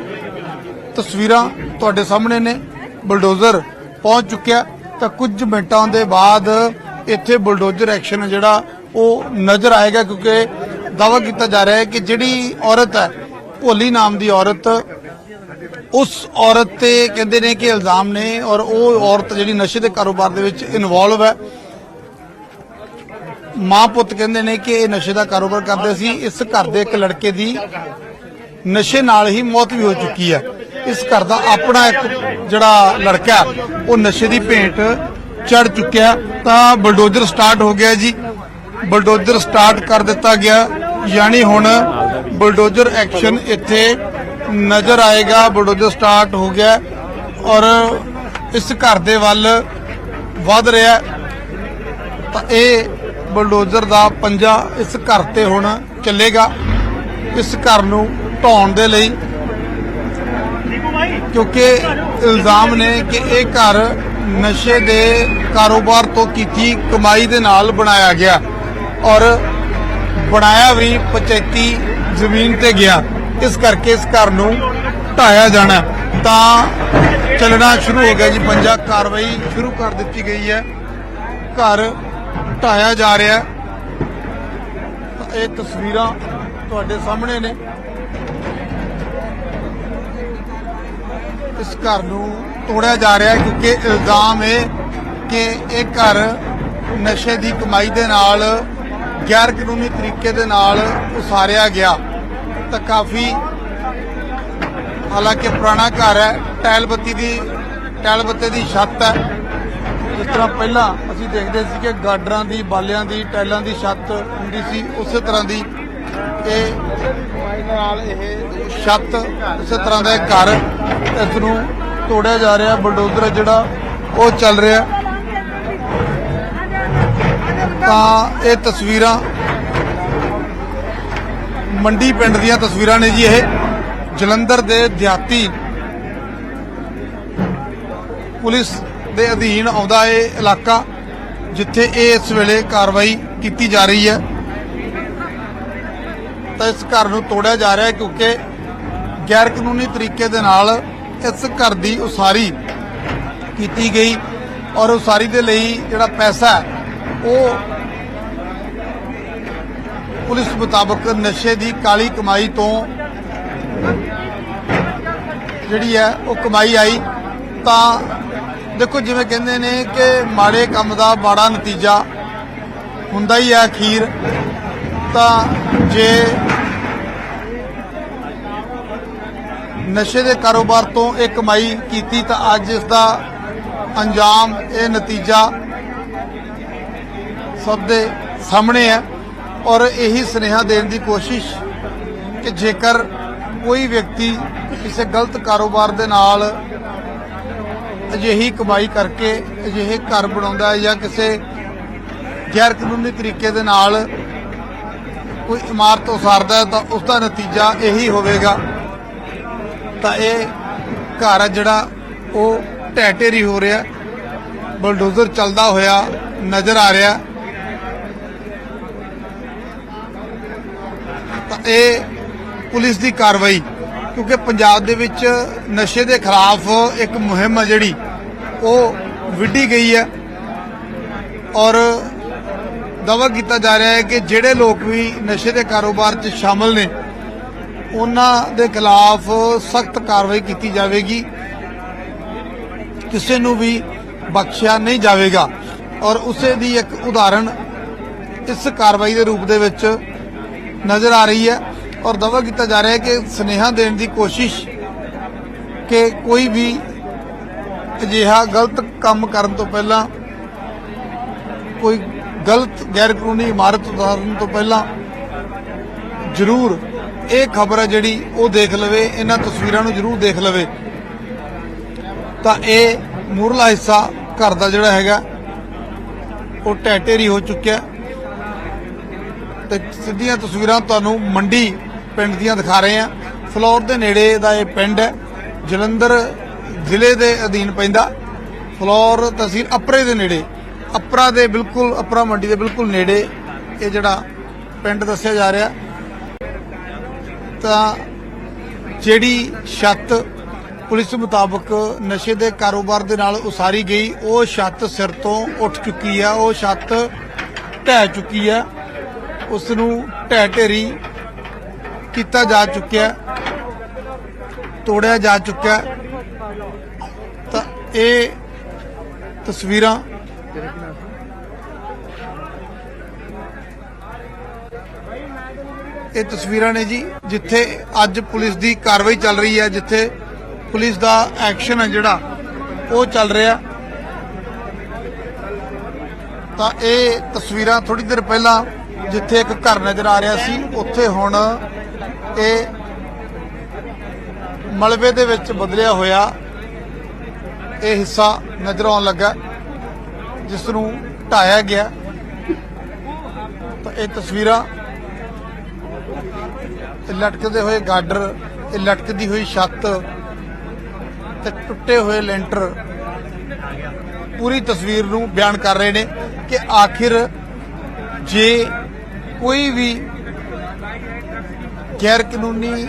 [SPEAKER 2] ਤਸਵੀਰਾਂ ਤੁਹਾਡੇ ਸਾਹਮਣੇ ਨੇ। ਬਲਡੋਜ਼ਰ ਪਹੁੰਚ ਚੁੱਕਿਆ ਤਾਂ ਕੁਝ ਮਿੰਟਾਂ ਦੇ ਬਾਅਦ ਇੱਥੇ ਬਲਡੋਜਰ ਐਕਸ਼ਨ ਹੈ, ਜਿਹੜਾ ਉਹ ਨਜ਼ਰ ਆਏਗਾ, ਕਿਉਂਕਿ ਦਾਵਾ ਕੀਤਾ ਜਾ ਰਿਹਾ ਹੈ ਕਿ ਜਿਹੜੀ ਔਰਤ ਹੈ, ਭੋਲੀ ਨਾਮ ਦੀ ਔਰਤ ਉਸ ਔਰਤ ਤੇ ਕਹਿੰਦੇ ਨੇ ਕਿ ਇਲਜ਼ਾਮ ਨੇ ਔਰ ਉਹ ਔਰਤ ਜਿਹੜੀ ਨਸ਼ੇ ਦੇ ਕਾਰੋਬਾਰ ਦੇ ਵਿੱਚ ਇਨਵੋਲਵ ਹੈ। ਮਾਂ ਪੁੱਤ ਕਹਿੰਦੇ ਨੇ ਕਿ ਇਹ ਨਸ਼ੇ ਦਾ ਕਾਰੋਬਾਰ ਕਰਦੇ ਸੀ। ਇਸ ਘਰ ਦੇ ਇੱਕ ਲੜਕੇ ਦੀ ਨਸ਼ੇ ਨਾਲ ਹੀ ਮੌਤ ਵੀ ਹੋ ਚੁੱਕੀ ਹੈ। ਇਸ ਘਰ ਦਾ ਆਪਣਾ ਇੱਕ ਜਿਹੜਾ ਲੜਕਾ, ਉਹ ਨਸ਼ੇ ਦੀ ਭੇਂਟ ਚੜ ਚੁੱਕਿਆ ਤਾਂ ਬਲਡੋਜ਼ਰ ਸਟਾਰਟ ਹੋ ਗਿਆ ਜੀ। ਬਲਡੋਜ਼ਰ ਸਟਾਰਟ ਕਰ ਦਿੱਤਾ ਗਿਆ। ਯਾਨੀ ਹੁਣ ਬਲਡੋਜ਼ਰ ਐਕਸ਼ਨ ਇੱਥੇ ਨਜ਼ਰ ਆਏਗਾ ਬਲਡੋਜ਼ਰ ਸਟਾਰਟ ਹੋ ਗਿਆ ਔਰ ਇਸ ਘਰ ਦੇ ਵੱਲ ਵੱਧ ਰਿਹਾ ਤਾਂ ਇਹ ਬਲਡੋਜ਼ਰ ਦਾ ਪੰਜਾ ਇਸ ਘਰ ਤੇ ਹੁਣ ਚੱਲੇਗਾ, ਇਸ ਘਰ ਨੂੰ ਢਾਉਣ ਦੇ ਲਈ। ਕਿਉਂਕਿ ਇਲਜ਼ਾਮ ਨੇ ਕਿ ਇਹ ਘਰ ਨਸ਼ੇ ਦੇ ਕਾਰੋਬਾਰ ਤੋਂ ਕੀਤੀ ਕਮਾਈ ਦੇ ਨਾਲ ਬਣਾਇਆ ਗਿਆ ਔਰ ਬਣਾਇਆ ਵੀ ਪੰਚਾਇਤੀ ਜ਼ਮੀਨ ਤੇ ਗਿਆ। ਇਸ ਕਰਕੇ ਇਸ ਘਰ ਨੂੰ ਢਾਇਆ ਜਾਣਾ ਤਾਂ ਚੱਲਣਾ ਸ਼ੁਰੂ ਹੋ ਗਿਆ ਜੀ। ਪੰਜਾ ਕਾਰਵਾਈ ਸ਼ੁਰੂ ਕਰ ਦਿੱਤੀ ਗਈ ਹੈ। ਘਰ ਢਾਇਆ ਜਾ ਰਿਹਾ ਇਹ ਤਸਵੀਰਾਂ ਤੁਹਾਡੇ ਸਾਹਮਣੇ ਨੇ। ਇਸ ਘਰ ਨੂੰ ਤੋੜਿਆ ਜਾ ਰਿਹਾ ਕਿਉਂਕਿ ਇਲਜ਼ਾਮ ਹੈ ਕਿ ਇਹ ਘਰ ਨਸ਼ੇ ਦੀ ਕਮਾਈ ਦੇ ਨਾਲ ਗੈਰ ਕਾਨੂੰਨੀ ਤਰੀਕੇ ਦੇ ਨਾਲ ਉਸਾਰਿਆ ਗਿਆ। ਤਾਂ ਕਾਫੀ, ਹਾਲਾਂਕਿ ਪੁਰਾਣਾ ਘਰ ਹੈ ਟੈਲ ਬੱਤੀ ਦੀ ਟੈਲ ਬੱਤੇ ਦੀ ਛੱਤ ਹੈ। ਜਿਸ ਤਰ੍ਹਾਂ ਪਹਿਲਾਂ ਅਸੀਂ ਦੇਖਦੇ ਸੀ ਕਿ ਗਾਡਰਾਂ ਦੀ, ਬਾਲਿਆਂ ਦੀ ਟੈਲਾਂ ਦੀ ਛੱਤ ਹੁੰਦੀ ਸੀ, ਉਸੇ ਤਰ੍ਹਾਂ ਦੀ ਇਹ ਨਾਲ ਇਹ ਛੱਤ, ਉਸੇ ਤਰ੍ਹਾਂ ਦਾ ਇਹ ਘਰ ਇਸ ਨੂੰ ਤੋੜਿਆ ਜਾ ਰਿਹਾ, ਬਲਡੋਜ਼ਰ ਜਿਹੜਾ, ਉਹ ਚੱਲ ਰਿਹਾ। ਤਾਂ ਇਹ ਤਸਵੀਰਾਂ ਮੰਡੀ ਪਿੰਡ ਦੀਆਂ ਤਸਵੀਰਾਂ ਨੇ ਜੀ ਇਹ। ਜਲੰਧਰ ਦੇ ਦਿਹਾਤੀ ਪੁਲਿਸ ਦੇ ਅਧੀਨ ਆਉਂਦਾ ਇਹ ਇਲਾਕਾ, ਜਿੱਥੇ ਇਹ ਇਸ ਵੇਲੇ ਕਾਰਵਾਈ ਕੀਤੀ ਜਾ ਰਹੀ ਹੈ। ਤਾਂ ਇਸ ਘਰ ਨੂੰ ਤੋੜਿਆ ਜਾ ਰਿਹਾ ਹੈ ਕਿਉਂਕਿ ਗੈਰ ਕਾਨੂੰਨੀ ਤਰੀਕੇ ਦੇ ਨਾਲ ਇਸ ਘਰ ਦੀ ਉਸਾਰੀ ਕੀਤੀ ਗਈ ਔਰ ਉਸਾਰੀ ਦੇ ਲਈ ਜਿਹੜਾ ਪੈਸਾ ਉਹ ਪੁਲਿਸ ਮੁਤਾਬਕ ਨਸ਼ੇ ਦੀ ਕਾਲੀ ਕਮਾਈ ਤੋਂ ਜਿਹੜੀ ਹੈ ਉਹ ਕਮਾਈ ਆਈ। ਤਾਂ ਦੇਖੋ ਜਿਵੇਂ ਕਹਿੰਦੇ ਨੇ ਕਿ ਮਾੜੇ ਕੰਮ ਦਾ ਮਾੜਾ ਨਤੀਜਾ ਹੁੰਦਾ ਹੀ ਹੈ ਅਖੀਰ। ਤਾਂ ਜੇ ਨਸ਼ੇ ਦੇ ਕਾਰੋਬਾਰ ਤੋਂ ਇਹ ਕਮਾਈ ਕੀਤੀ ਤਾਂ ਅੱਜ ਇਸ ਦਾ ਅੰਜਾਮ, ਇਹ ਨਤੀਜਾ ਸਭ ਦੇ ਸਾਹਮਣੇ ਹੈ। ਔਰ ਇਹੀ ਸੁਨੇਹਾ ਦੇਣ ਦੀ ਕੋਸ਼ਿਸ਼ ਕਿ ਜੇਕਰ ਕੋਈ ਵਿਅਕਤੀ ਕਿਸੇ ਗਲਤ ਕਾਰੋਬਾਰ ਦੇ ਨਾਲ ਅਜਿਹੀ ਕਮਾਈ ਕਰਕੇ ਅਜਿਹੇ ਘਰ ਬਣਾਉਂਦਾ ਹੈ ਜਾਂ ਕਿਸੇ ਗੈਰ ਕਾਨੂੰਨੀ ਤਰੀਕੇ ਦੇ ਨਾਲ ਕੋਈ ਇਮਾਰਤ ਉਸਾਰਦਾ ਤਾਂ ਉਸ ਦਾ ਨਤੀਜਾ ਇਹੀ ਹੋਵੇਗਾ। ਤਾਂ ਇਹ ਘਰ ਹੈ ਜਿਹੜਾ ਉਹ ਢਹਿ ਢੇਰੀ ਹੋ ਰਿਹਾ, ਬਲਡੋਜ਼ਰ ਚੱਲਦਾ ਹੋਇਆ ਨਜ਼ਰ ਆ ਰਿਹਾ। ਤਾਂ ਪੁਲਿਸ ਦੀ ਕਾਰਵਾਈ, ਕਿਉਂਕਿ ਪੰਜਾਬ ਦੇ ਵਿੱਚ ਨਸ਼ੇ ਦੇ ਖਿਲਾਫ ਇੱਕ ਮੁਹਿੰਮ ਹੈ ਜਿਹੜੀ, ਉਹ ਵਿੱਢੀ ਗਈ ਹੈ। ਔਰ ਦਾਅਵਾ ਕੀਤਾ ਜਾ ਰਿਹਾ ਹੈ ਕਿ ਜਿਹੜੇ ਲੋਕ ਵੀ ਨਸ਼ੇ ਦੇ ਕਾਰੋਬਾਰ 'ਚ ਸ਼ਾਮਲ ਨੇ, ਉਹਨਾਂ ਦੇ ਖਿਲਾਫ ਸਖਤ ਕਾਰਵਾਈ ਕੀਤੀ ਜਾਵੇਗੀ। ਕਿਸੇ ਨੂੰ ਵੀ ਬਖਸ਼ਿਆ ਨਹੀਂ ਜਾਵੇਗਾ। ਔਰ ਉਸੇ ਦੀ ਇੱਕ ਉਦਾਹਰਣ, ਇਸ ਕਾਰਵਾਈ ਦੇ ਰੂਪ ਦੇ ਵਿੱਚ ਨਜ਼ਰ ਆ ਰਹੀ ਹੈ ਔਰ ਦਾਅਵਾ ਕੀਤਾ ਜਾ ਰਿਹਾ ਹੈ ਕਿ ਸੁਨੇਹਾ ਦੇਣ ਦੀ ਕੋਸ਼ਿਸ਼ ਕਿ ਕੋਈ ਵੀ ਅਜਿਹਾ ਗਲਤ ਕੰਮ ਕਰਨ ਤੋਂ ਪਹਿਲਾਂ, ਕੋਈ ਗਲਤ ਗੈਰ ਕਾਨੂੰਨੀ ਇਮਾਰਤ ਉਤਾਰਨ ਤੋਂ ਪਹਿਲਾਂ ਜ਼ਰੂਰ ਇਹ ਖਬਰ ਹੈ ਜਿਹੜੀ ਉਹ ਦੇਖ ਲਵੇ, ਇਹਨਾਂ ਤਸਵੀਰਾਂ ਨੂੰ ਜ਼ਰੂਰ ਦੇਖ ਲਵੇ। ਤਾਂ ਇਹ ਮੂਰਲਾ ਹਿੱਸਾ ਘਰ ਦਾ ਜਿਹੜਾ ਹੈਗਾ, ਉਹ ਢਹਿ ਢੇਰੀ ਹੋ ਚੁੱਕਿਆ। ਤੇ ਸਿੱਧੀਆਂ ਤਸਵੀਰਾਂ ਤੁਹਾਨੂੰ ਮੰਡੀ ਪਿੰਡ ਦੀਆਂ ਦਿਖਾ ਰਹੇ ਹਾਂ। ਫਲੋਰ ਦੇ ਨੇੜੇ ਦਾ ਇਹ ਪਿੰਡ ਹੈ। ਜਲੰਧਰ ਜ਼ਿਲ੍ਹੇ ਦੇ ਅਧੀਨ ਪੈਂਦਾ। ਫਲੋਰ ਤਹਿਸੀਲ ਅਪਰੇ ਦੇ ਨੇੜੇ। ਅਪਰਾ ਦੇ ਬਿਲਕੁਲ, ਅਪਰਾ ਮੰਡੀ ਦੇ ਬਿਲਕੁਲ ਨੇੜੇ ਇਹ ਜਿਹੜਾ ਪਿੰਡ ਦੱਸਿਆ ਜਾ ਰਿਹਾ। ਤਾਂ ਜਿਹੜੀ ਛੱਤ ਪੁਲਿਸ ਮੁਤਾਬਕ ਨਸ਼ੇ ਦੇ ਕਾਰੋਬਾਰ ਦੇ ਨਾਲ ਉਸਾਰੀ ਗਈ, ਉਹ ਛੱਤ ਸਿਰ ਤੋਂ ਉੱਠ ਚੁੱਕੀ ਆ, ਉਹ ਛੱਤ ਢਹਿ ਚੁੱਕੀ ਆ। ਉਸ ਨੂੰ ਢਹਿ ਢੇਰੀ ਕੀਤਾ ਜਾ ਚੁੱਕਿਆ ਤੋੜਿਆ ਜਾ ਚੁੱਕਿਆ ਤਾਂ ਇਹ ਤਸਵੀਰਾਂ ਇਹ ਤਸਵੀਰਾਂ ਨੇ ਜੀ, ਜਿੱਥੇ ਅੱਜ ਪੁਲਿਸ ਦੀ ਕਾਰਵਾਈ ਚੱਲ ਰਹੀ ਹੈ, ਜਿੱਥੇ ਪੁਲਿਸ ਦਾ ਐਕਸ਼ਨ ਹੈ ਜਿਹੜਾ, ਉਹ ਚੱਲ ਰਿਹਾ। ਤਾਂ ਇਹ ਤਸਵੀਰਾਂ ਥੋੜੀ ਦੇਰ ਪਹਿਲਾਂ ਜਿੱਥੇ ਇੱਕ ਘਰ ਨਜ਼ਰ ਆ ਰਿਹਾ ਸੀ, ਉੱਥੇ ਹੁਣ ਇਹ ਮਲਬੇ ਦੇ ਵਿੱਚ ਬਦਲਿਆ ਹੋਇਆ ਇਹ ਹਿੱਸਾ ਨਜ਼ਰ ਆਉਣ ਲੱਗਾ, ਜਿਸ ਨੂੰ ਢਾਇਆ ਗਿਆ। ਤਾਂ ਇਹ ਤਸਵੀਰਾਂ ਲਟਕਦੇ ਹੋਏ ਗਾਡਰ, ਇਹ ਲਟਕਦੀ ਹੋਈ ਛੱਤ ਤੇ ਟੁੱਟੇ ਹੋਏ ਲੈਂਟਰ ਪੂਰੀ ਤਸਵੀਰ ਨੂੰ ਬਿਆਨ ਕਰ ਰਹੇ ਨੇ ਕਿ ਆਖਿਰ ਜੇ ਕੋਈ ਵੀ ਗੈਰ ਕਾਨੂੰਨੀ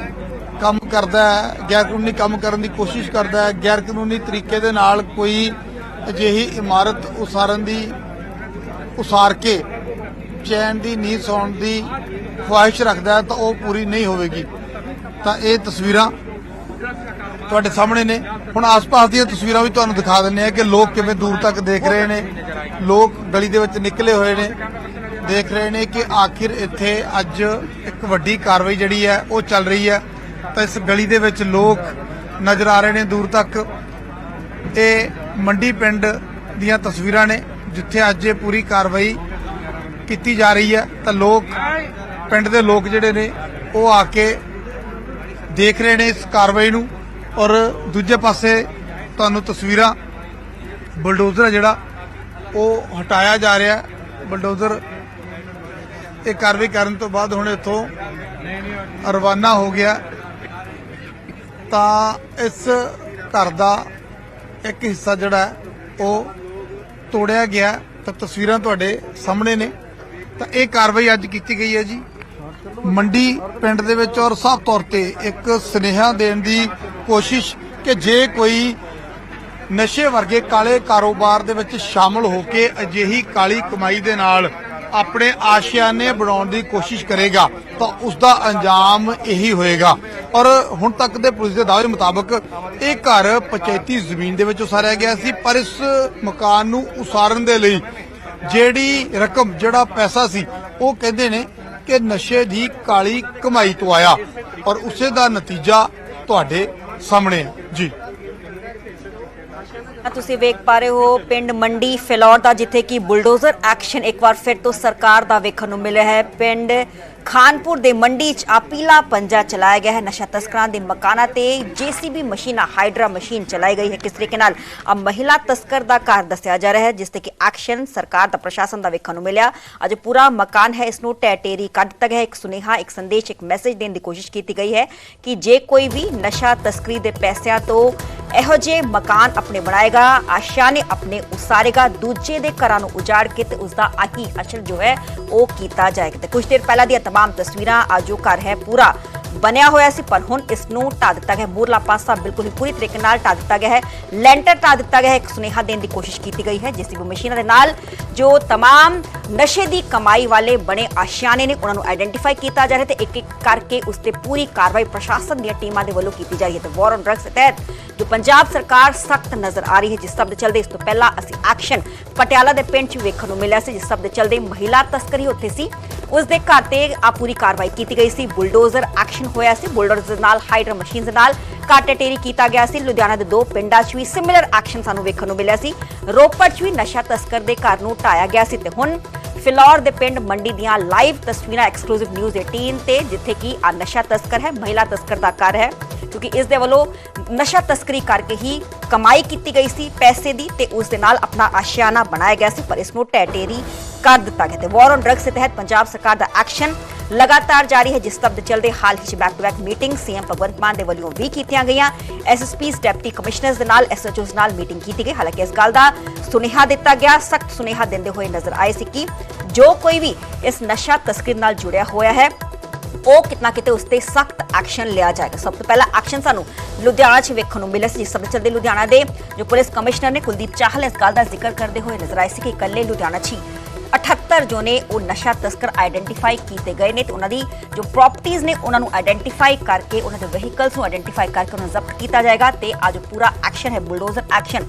[SPEAKER 2] ਕੰਮ ਕਰਦਾ ਹੈ ਗੈਰ ਕਾਨੂੰਨੀ ਕੰਮ ਕਰਨ ਦੀ ਕੋਸ਼ਿਸ਼ ਕਰਦਾ ਹੈ ਗੈਰ ਕਾਨੂੰਨੀ ਤਰੀਕੇ ਦੇ ਨਾਲ ਕੋਈ ਅਜਿਹੀ ਇਮਾਰਤ ਉਸਾਰਨ ਦੀ, ਉਸਾਰ ਕੇ ਚੈਨ ਦੀ ਨੀਂਹ ਸੌਣ ਦੀ ਖੁਆਇਸ਼ ਰੱਖਦਾ ਹੈ ਤਾਂ ਉਹ ਪੂਰੀ ਨਹੀਂ ਹੋਵੇਗੀ। ਤਾਂ ਇਹ ਤਸਵੀਰਾਂ ਤੁਹਾਡੇ ਸਾਹਮਣੇ ਨੇ। ਹੁਣ ਆਸ-ਪਾਸ ਦੀਆਂ ਤਸਵੀਰਾਂ ਵੀ ਤੁਹਾਨੂੰ ਦਿਖਾ ਦਿੰਨੇ ਆ ਕਿ ਲੋਕ ਕਿਵੇਂ ਦੂਰ ਤੱਕ ਦੇਖ ਰਹੇ ਨੇ। ਲੋਕ ਗਲੀ ਦੇ ਵਿੱਚ ਨਿਕਲੇ ਹੋਏ ਨੇ। ਦੇਖ ਰਹੇ ਨੇ ਕਿ ਆਖਿਰ ਇੱਥੇ ਅੱਜ ਇੱਕ ਵੱਡੀ ਕਾਰਵਾਈ ਜਿਹੜੀ ਹੈ, ਉਹ ਚੱਲ ਰਹੀ ਹੈ। ਤਾਂ ਇਸ ਗਲੀ ਦੇ ਵਿੱਚ ਲੋਕ ਨਜ਼ਰ ਆ ਰਹੇ ਨੇ, ਦੂਰ ਤੱਕ। ਇਹ ਮੰਡੀ ਪਿੰਡ ਦੀਆਂ ਤਸਵੀਰਾਂ ਨੇ, ਜਿੱਥੇ ਅੱਜ ਇਹ ਪੂਰੀ ਕਾਰਵਾਈ ਕੀਤੀ ਜਾ ਰਹੀ ਹੈ। ਤਾਂ ਲੋਕ, ਪਿੰਡ ਦੇ ਲੋਕ ਜਿਹੜੇ ਨੇ, ਉਹ ਆ ਕੇ ਦੇਖ ਰਹੇ ਨੇ ਇਸ ਕਾਰਵਾਈ ਨੂੰ। ਔਰ ਦੂਜੇ ਪਾਸੇ ਤੁਹਾਨੂੰ ਤਸਵੀਰਾਂ ਬਲਡੋਜ਼ਰ ਹੈ ਜਿਹੜਾ, ਉਹ ਹਟਾਇਆ ਜਾ ਰਿਹਾ। ਬਲਡੋਜ਼ਰ ਇਹ ਕਾਰਵਾਈ ਕਰਨ ਤੋਂ ਬਾਅਦ ਹੁਣ ਇੱਥੋਂ ਰਵਾਨਾ ਹੋ ਗਿਆ। ਤਾਂ ਇਸ ਘਰ ਦਾ ਇੱਕ ਹਿੱਸਾ ਜਿਹੜਾ ਉਹ ਤੋੜਿਆ ਗਿਆ ਤਾਂ ਤਸਵੀਰਾਂ ਤੁਹਾਡੇ ਸਾਹਮਣੇ ਨੇ। ਤਾਂ ਇਹ ਕਾਰਵਾਈ ਅੱਜ ਕੀਤੀ ਗਈ ਹੈ ਜੀ। ਮੰਡੀ ਪਿੰਡ ਦੇ ਵਿੱਚ ਔਰ ਸਾਫ਼ ਤੌਰ ਤੇ ਇੱਕ ਸੁਨੇਹਾ ਦੇਣ ਦੀ ਕੋਸ਼ਿਸ਼ ਕਿ ਜੇ ਕੋਈ ਨਸ਼ੇ ਵਰਗੇ ਕਾਲੇ ਕਾਰੋਬਾਰ ਦੇ ਵਿੱਚ ਸ਼ਾਮਲ ਹੋ ਕੇ ਅਜਿਹੀ ਕਾਲੀ ਕਮਾਈ ਦੇ ਨਾਲ ਆਪਣੇ ਆਸ਼ਿਆਨੇ ਬਣਾਉਣ ਦੀ ਕੋਸ਼ਿਸ਼ ਕਰੇਗਾ ਤਾਂ ਉਸ ਦਾ ਅੰਜਾਮ ਇਹੀ ਹੋਏਗਾ। ਔਰ ਹੁਣ ਤੱਕ ਦੇ ਪੁਲਿਸ ਦੇ ਦਾਅਵੇ ਮੁਤਾਬਕ ਇਹ ਘਰ ਪੰਚਾਇਤੀ ਜ਼ਮੀਨ ਦੇ ਵਿੱਚ ਉਸਾਰਿਆ ਗਿਆ ਸੀ, ਪਰ ਇਸ ਮਕਾਨ ਨੂੰ ਉਸਾਰਨ ਦੇ ਲਈ ਜਿਹੜੀ ਰਕਮ, ਜਿਹੜਾ ਪੈਸਾ ਸੀ, ਉਹ ਕਹਿੰਦੇ ਨੇ ਕਿ ਨਸ਼ੇ ਦੀ ਕਾਲੀ ਕਮਾਈ ਤੋਂ ਆਇਆ। ਔਰ ਉਸੇ ਦਾ ਨਤੀਜਾ ਤੁਹਾਡੇ ਸਾਹਮਣੇ ਹੈ। ਜੀ।
[SPEAKER 4] ਤੁਸੀਂ ਵੇਖ ਪਾ ਰਹੇ ਹੋ ਪਿੰਡ ਮੰਡੀ ਫਿਲੌਰ ਦਾ, ਜਿੱਥੇ ਕਿ ਬੁਲਡੋਜ਼ਰ ਐਕਸ਼ਨ ਇੱਕ ਵਾਰ ਫਿਰ ਤੋਂ ਸਰਕਾਰ ਦਾ ਵੇਖਣ ਨੂੰ ਮਿਲਿਆ ਹੈ। ਪਿੰਡ ਖਾਨਪੁਰ ਦੇ ਮੰਡੀ 'ਚ ਆ ਪੀਲਾ ਪੰਜਾ ਚਲਾਇਆ ਗਿਆ ਹੈ। ਨਸ਼ਾ ਤਸਕਰਾਂ ਦੇ ਮਕਾਨਾਂ ਤੇ ਜੀਸੀਬੀ ਮਸ਼ੀਨਾਂ, ਹਾਈਡਰਾ ਮਸ਼ੀਨ ਚਲਾਈ ਗਈ ਹੈ। ਕਿਸ ਤਰੀਕੇ ਨਾਲ ਆ ਮਹਿਲਾ ਤਸਕਰ ਦਾ ਘਰ ਦੱਸਿਆ ਜਾ ਰਿਹਾ ਹੈ, ਜਿਸ ਤੇ ਕਿ ਐਕਸ਼ਨ ਸਰਕਾਰ ਦਾ ਪ੍ਰਸ਼ਾਸਨ ਦਾ ਵੇਖਣ ਨੂੰ ਮਿਲਿਆ। ਅੱਜ ਪੂਰਾ ਮਕਾਨ ਹੈ, ਇਸ ਨੂੰ ਟੈਟੇਰੀ ਕੱਢ ਦਿੱਤਾ ਹੈ। ਇੱਕ ਸੁਨੇਹਾ, ਇੱਕ ਸੰਦੇਸ਼, ਇੱਕ ਮੈਸੇਜ ਦੇਣ ਦੀ ਕੋਸ਼ਿਸ਼ ਕੀਤੀ ਗਈ ਹੈ ਕਿ ਜੇ ਕੋਈ ਵੀ ਨਸ਼ਾ ਤਸਕਰੀ ਦੇ ਪੈਸਿਆਂ ਤੋਂ ਇਹੋ ਜਿਹੇ ਮਕਾਨ ਆਪਣੇ ਬਣਾਏਗਾ, ਆਸ਼ਾ ਨੇ ਆਪਣੇ ਉਸਾਰੇਗਾ, ਦੂਜੇ ਦੇ ਘਰਾਂ ਨੂੰ ਉਜਾੜ ਕੇ ਤੇ ਉਸ ਦਾ ਆਹੀ ਅਸਲ ਜੋ ਹੈ, ਉਹ ਕੀਤਾ ਜਾਏਗਾ। ਤੇ ਕੁਝ ਦੇਰ ਪਹਿਲਾਂ ਦੀ तमाम तस्वीरें आज घर है पूरा ਬਣਿਆ ਹੋਇਆ ਸੀ ਪਰ ਹੁਣ ਇਸ ਨੂੰ ਢਾ ਦਿੱਤਾ ਗਿਆ ਹੈ। ਮੂਰਲਾ ਪਾਸਾ ਬਿਲਕੁਲ ਹੀ ਪੂਰੀ ਤਰੀਕੇ ਨਾਲ ਢਾ ਦਿੱਤਾ ਗਿਆ ਹੈ ਲੈਂਟਰ ਢਾ ਦਿੱਤਾ ਗਿਆ ਹੈ ਇੱਕ ਸੁਨੇਹਾ ਦੇਣ ਦੀ ਕੋਸ਼ਿਸ਼ ਕੀਤੀ ਗਈ ਹੈ ਜਿਸ ਦੀ ਮਸ਼ੀਨਾਂ ਦੇ ਨਾਲ ਜੋ तमाम ਨਸ਼ੇ ਦੀ ਕਮਾਈ ਵਾਲੇ ਬਣੇ ਆਸ਼ਿਆਨੇ ਨੇ ਉਹਨਾਂ ਨੂੰ ਆਇਡੈਂਟੀਫਾਈ ਕੀਤਾ ਜਾ ਰਿਹਾ ਤੇ ਇੱਕ ਇੱਕ ਕਰਕੇ ਉਸ ਤੇ ਪੂਰੀ ਕਾਰਵਾਈ ਪ੍ਰਸ਼ਾਸਨ ਦੀਆਂ ਟੀਮਾਂ ਦੇ ਵੱਲੋਂ ਕੀਤੀ ਜਾ ਰਹੀ ਹੈ ਤੇ ਵਾਰ ਔਨ ਡਰੱਗਸ ਦੇ ਤਹਿਤ ਜੋ ਪੰਜਾਬ ਸਰਕਾਰ ਸਖਤ ਨਜ਼ਰ ਆ ਰਹੀ ਹੈ ਜਿਸ ਸਭ ਦੇ ਚੱਲਦੇ ਇਸ ਤੋਂ ਪਹਿਲਾਂ ਅਸੀਂ ਐਕਸ਼ਨ ਪਟਿਆਲਾ ਦੇ ਪਿੰਡ 'ਚ ਵੇਖਣ ਨੂੰ ਮਿਲਿਆ ਸੀ ਜਿਸ ਸਭ ਦੇ ਚੱਲਦੇ ਮਹਿਲਾ ਤਸਕਰੀ ਉੱਥੇ ਸੀ ਉਸ ਦੇ ਘਰ ਤੇ ਆ ਪੂਰੀ ਕਾਰਵਾਈ ਕੀਤੀ ਗਈ ਸੀ ਬੁਲਡੋਜ਼ਰ ਐਕਸ਼ਨ ਹੋਇਆ ਸੀ। ਬੁਲਡੋਜ਼ਰ ਦੇ ਨਾਲ, ਹਾਈਡਰ ਮਸ਼ੀਨ ਦੇ ਨਾਲ ਕਾਟੇਟੇਰੀ ਕੀਤਾ ਗਿਆ ਸੀ। ਲੁਧਿਆਣਾ ਦੇ ਦੋ ਪਿੰਡਾਂ 'ਚ ਵੀ ਸਿਮਿਲਰ ਐਕਸ਼ਨ ਸਾਨੂੰ ਵੇਖਣ ਨੂੰ ਮਿਲਿਆ ਸੀ। ਰੋਪੜ 'ਚ ਵੀ ਨਸ਼ਾ ਤਸਕਰ ਦੇ ਘਰ ਨੂੰ ਢਾਇਆ ਗਿਆ ਸੀ ਤੇ ਹੁਣ ਫਿਲੌਰ ਦੇ ਪਿੰਡ ਮੰਡੀ ਦੀਆਂ ਲਾਈਵ ਤਸਵੀਰਾਂ ਐਕਸਕਲੂਸਿਵ ਨਿਊਜ਼ 18 ਤੇ, ਜਿੱਥੇ ਕਿ ਆ ਨਸ਼ਾ ਤਸਕਰ ਹੈ, ਮਹਿਲਾ ਤਸਕਰ ਦਾ ਘਰ ਹੈ। ਕਿਉਂਕਿ ਇਸ ਦੇ ਵੱਲੋਂ ਨਸ਼ਾ ਤਸਕਰੀ ਕਰਕੇ ਹੀ ਕਮਾਈ ਕੀਤੀ ਗਈ ਸੀ ਪੈਸੇ ਦੀ ਤੇ ਉਸ ਦੇ ਨਾਲ ਆਪਣਾ ਆਸ਼ਿਆਨਾ ਬਣਾਇਆ ਗਿਆ ਸੀ, ਪਰ ਇਸ ਨੂੰ ਟੈਟੇਰੀ ਕਰ ਦਿੱਤਾ ਗਿਆ ਤੇ ਵਾਰ ਔਨ ਡਰੱਗਸ ਦੇ ਤਹਿਤ ਪੰਜਾਬ ਸਰਕਾਰ ਦਾ ਐਕਸ਼ਨ ਲਗਾਤਾਰ ਜਾਰੀ ਹੈ, ਜਿਸ ਸਭ ਦੇ ਹਾਲ ਹੀ ਚ back to back meeting CM Bhagwant Mann ਦੇ ਵੱਲੋਂ ਵੀ ਕੀਤੀਆਂ ਗਈਆਂ। ਐਸਐਸਪੀਸ ਡਿਪਟੀ ਕਮਿਸ਼ਨਰਸ ਦੇ ਨਾਲ ਐਸਐਚਓਸ ਨਾਲ ਮੀਟਿੰਗ ਕੀਤੀ ਗਈ। ਹਾਲਾਂਕਿ ਇਸ ਗੱਲ ਦਾ ਸੁਨੇਹਾ ਦਿੱਤਾ ਗਿਆ। ਸਖਤ ਸੁਨੇਹਾ ਦਿੰਦੇ ਹੋਏ ਨਜ਼ਰ ਆਏ ਸੀ ਕਿ ਜੋ ਕੋਈ ਵੀ ਇਸ ਨਸ਼ਾ ਤਸਕਰੀ ਨਾਲ ਜੁੜਿਆ ਹੋਇਆ ਹੈ, ਉਹ ਕਿਤਨਾ ਕਿਤੇ ਉਸ ਤੇ ਸਖਤ ਐਕਸ਼ਨ ਲਿਆ ਜਾਏਗਾ। ਸਭ ਤੋਂ ਪਹਿਲਾ ਐਕਸ਼ਨ ਸਾਨੂੰ ਲੁਧਿਆਣਾ 'ਚ ਵੇਖਣ ਨੂੰ ਮਿਲਿਆ ਸੀ, ਜਿਸ ਸਭ ਤੋਂ ਲੁਧਿਆਣਾ ਦੇ ਜੋ ਪੁਲਿਸ ਕਮਿਸ਼ਨਰ ਨੇ ਕੁਲਦੀਪ ਚਾਹਲ ਇਸ ਗੱਲ ਦਾ ਜ਼ਿਕਰ ਕਰਦੇ ਹੋਏ ਨਜ਼ਰ ਆਏ ਸੀ ਕਿ ਇਕੱਲੇ ਲੁਧਿਆਣਾ 'ਚ ਹੀ 78 ਜੋ ਨੇ ਉਹ ਨਸ਼ਾ ਤਸਕਰ ਆਇਡੈਂਟੀਫਾਈ ਕੀਤੇ ਗਏ ਨੇ ਤੇ ਉਹਨਾਂ ਦੀ ਜੋ ਪ੍ਰਾਪਰਟੀਆਂ ਨੇ ਉਹਨਾਂ ਨੂੰ ਆਇਡੈਂਟੀਫਾਈ ਕਰਕੇ ਉਹਨਾਂ ਦੇ ਵਹੀਕਲਸ ਨੂੰ ਆਇਡੈਂਟੀਫਾਈ ਕਰਕੇ ਉਹਨਾਂ ਨੂੰ ਜ਼ਬਤ ਕੀਤਾ ਜਾਏਗਾ ਤੇ ਅੱਜ ਪੂਰਾ ਐਕਸ਼ਨ ਹੈ ਬੁਲਡੋਜ਼ਰ ਐਕਸ਼ਨ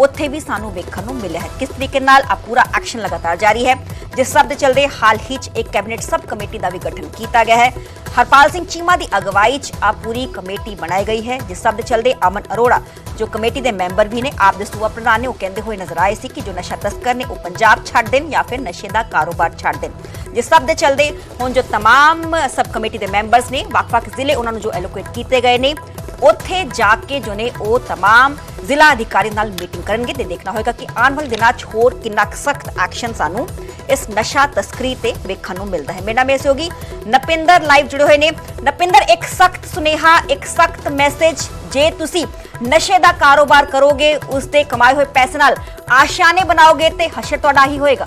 [SPEAKER 4] ਉੱਥੇ ਵੀ ਸਾਨੂੰ ਵੇਖਣ ਨੂੰ ਮਿਲਿਆ ਹੈ ਕਿਸ ਤਰੀਕੇ ਨਾਲ ਆ ਪੂਰਾ ਐਕਸ਼ਨ ਲਗਾਤਾਰ ਜਾਰੀ ਹੈ ਜਿਸ ਸਭ ਦੇ ਚੱਲਦੇ ਹਾਲ ਹੀ ਚ ਇੱਕ ਕੈਬਨਿਟ ਸਬ ਕਮੇਟੀ ਦਾ ਵੀ ਗਠਨ ਕੀਤਾ ਗਿਆ ਹੈ ਹਰਪਾਲ ਸਿੰਘ ਚੀਮਾ ਦੀ ਅਗਵਾਈ ਚ ਆ ਪੂਰੀ ਕਮੇਟੀ ਬਣਾਈ ਗਈ ਹੈ ਜਿਸ ਸਭ ਦੇ ਚੱਲਦੇ ਅਮਨ ਅਰੋੜਾ ਜੋ ਕਮੇਟੀ ਦੇ ਮੈਂਬਰ ਵੀ ਨੇ ਆਪ ਦੇ ਸੂਬਾ ਪ੍ਰਧਾਨ ਨੇ ਉਹ ਕਹਿੰਦੇ ਹੋਏ ਨਜ਼ਰ ਆਏ ਸੀ ਕਿ ਜੋ ਨਸ਼ਾ ਤਸਕਰ ਨੇ ਉਹ ਪੰਜਾਬ ਛੱਡ ਦੇਣ ਜਾਂ ਫਿਰ ਨਸ਼ੇ ਦਾ ਕਾਰੋਬਾਰ ਛੱਡ ਦੇਣ ਜਿਸ ਸਭ ਦੇ ਚੱਲਦੇ ਹੁਣ ਜੋ तमाम ਸਬ ਕਮੇਟੀ ਦੇ ਮੈਂਬਰਸ ਨੇ ਵੱਖ-ਵੱਖ ਜ਼ਿਲ੍ਹੇ ਉਹਨਾਂ ਨੂੰ ਜੋ ਐਲੋਕੇਟ ਕੀਤੇ ਗਏ ਨੇ ਉੱਥੇ ਜਾ ਕੇ ਜੋ ਨੇ ਉਹ तमाम ਜ਼ਿਲ੍ਹਾ ਅਧਿਕਾਰੀ ਨਾਲ ਮੀਟਿੰਗ ਕਰਨਗੇ ਤੇ ਦੇਖਣਾ ਹੋਏਗਾ ਕਿ ਆਉਣ ਵਾਲੇ ਦਿਨਾਂ 'ਚ ਹੋਰ ਕਿੰਨਾ ਸਖਤ ਐਕਸ਼ਨ ਸਾਨੂੰ ਇਸ ਨਸ਼ਾ ਤਸਕਰੀ ਤੇ ਵੇਖਣ ਨੂੰ ਮਿਲਦਾ ਹੈ ਮੇਰਾ ਨਾਮ ਐਸੇ ਹੋਗੀ ਨਪਿੰਦਰ ਲਾਈਵ ਜੁੜੇ ਹੋਏ ਨੇ ਨਪਿੰਦਰ ਇੱਕ ਸਖਤ ਸੁਨੇਹਾ ਇੱਕ ਸਖਤ ਮੈਸੇਜ ਜੇ ਤੁਸੀਂ ਨਸ਼ੇ ਦਾ ਕਾਰੋਬਾਰ ਕਰੋਗੇ ਉਸ ਤੇ ਕਮਾਏ ਹੋਏ ਪੈਸੇ ਨਾਲ ਆਸ਼ਾਨੇ ਬਣਾਓਗੇ ਤੇ ਹਸ਼ਰ ਤੁਹਾਡਾ ਹੀ ਹੋਏਗਾ